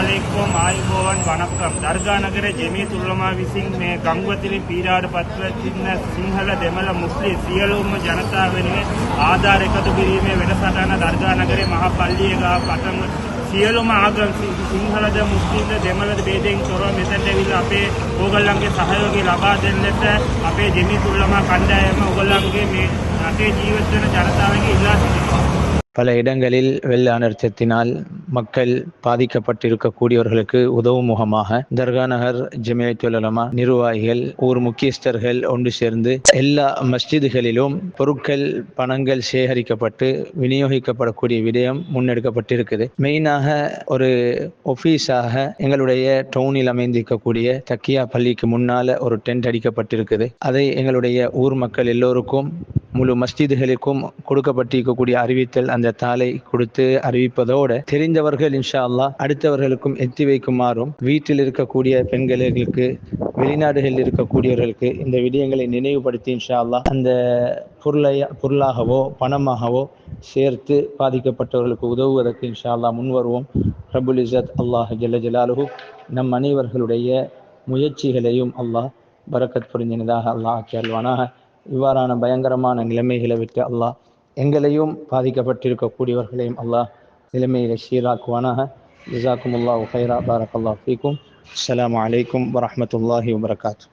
අලෙක්කෝම් ආයිබෝවන් වනක්කම් දර්ගා නගර ජෙමීත් උල්ලමා විසින් මේ ගංගවතිලි පීඩාට පත්ව සිටින සිංහල දෙමළ මුස්ලිම් සියලුම ජනතාව වෙනුවෙන් ආධාර එකතු කිරීමේ වැඩසටහන දර්ගා නගරේ මහා පල්ලිය ගාව පටන් සියලුම ආගම් සි- සිංහලද මුස්ලිම්ද දෙමළද ભેදයෙන් තොරව මෙතනට ඇවිල්ලා අපේ ඕගොල්ලන්ගේ සහයෝගය ලබා දෙන්නට අපේ ජෙමීත් උල්ලමා කණ්ඩායම ඕගොල්ලන්ගේ මේ රටේ ජීවත් වෙන ජනතාවගේ ඉල්ලා සිටිනවා பல இடங்களில் வெள்ள அனர்த்தத்தினால் மக்கள் பாதிக்கப்பட்டிருக்கக்கூடியவர்களுக்கு உதவும் முகமாக தர்கா நகர் ஜமியத்துலமா நிர்வாகிகள் ஊர் முக்கியஸ்தர்கள் ஒன்று சேர்ந்து எல்லா மஸ்ஜிதுகளிலும் பொருட்கள் பணங்கள் சேகரிக்கப்பட்டு விநியோகிக்கப்படக்கூடிய விடயம் முன்னெடுக்கப்பட்டிருக்குது. மெயினாக ஒரு ஒஃபீஸாக எங்களுடைய டவுனில் அமைந்திருக்கக்கூடிய தக்கியா பள்ளிக்கு முன்னால ஒரு டென்ட் அடிக்கப்பட்டிருக்குது. அதை எங்களுடைய ஊர் மக்கள் எல்லோருக்கும் முழு மஸ்ஜிதுகளுக்கும் கொடுக்கப்பட்டிருக்கக்கூடிய அறிவித்தல் அந்த தாளை கொடுத்து அறிவிப்பதோடு தெரிந்தவர்கள் இன்ஷா அல்லாஹ் அடுத்தவர்களுக்கும் எத்தி வைக்குமாறும் வீட்டில் இருக்கக்கூடிய பெண்களுக்கு வெளிநாடுகளில் இருக்கக்கூடியவர்களுக்கு இந்த விடயங்களை நினைவுபடுத்தி இன்ஷா அல்லாஹ் அந்த பொருளை பொருளாகவோ பணமாகவோ சேர்த்து பாதிக்கப்பட்டவர்களுக்கு உதவுவதற்கு இன்ஷா அல்லாஹ் முன்வருவோம் ரபுல் இசத் அல்லாஹ் ஜல்ல ஜலாலுஹு நம் அனைவர்களுடைய முயற்சிகளையும் அல்லாஹ் பரக்கத் புரிந்தினதாக அல்லாஹ் கேள்வானாக இவ்வாறான பயங்கரமான நிலைமைகளை விட்டு அல்லாஹ் எங்களையும் பாதிக்கப்பட்டிருக்கக்கூடியவர்களையும் அல்லாஹ் நிலைமையில சீராக்குவானாக. ஜிசாக்கும் அல்லாஹ் ஹைரா பாரக் அல்லாஹ் ஃபீக்கும். அஸ்ஸலாமு அலைக்கும் வரமத்துல்லாஹி வபரகாத்து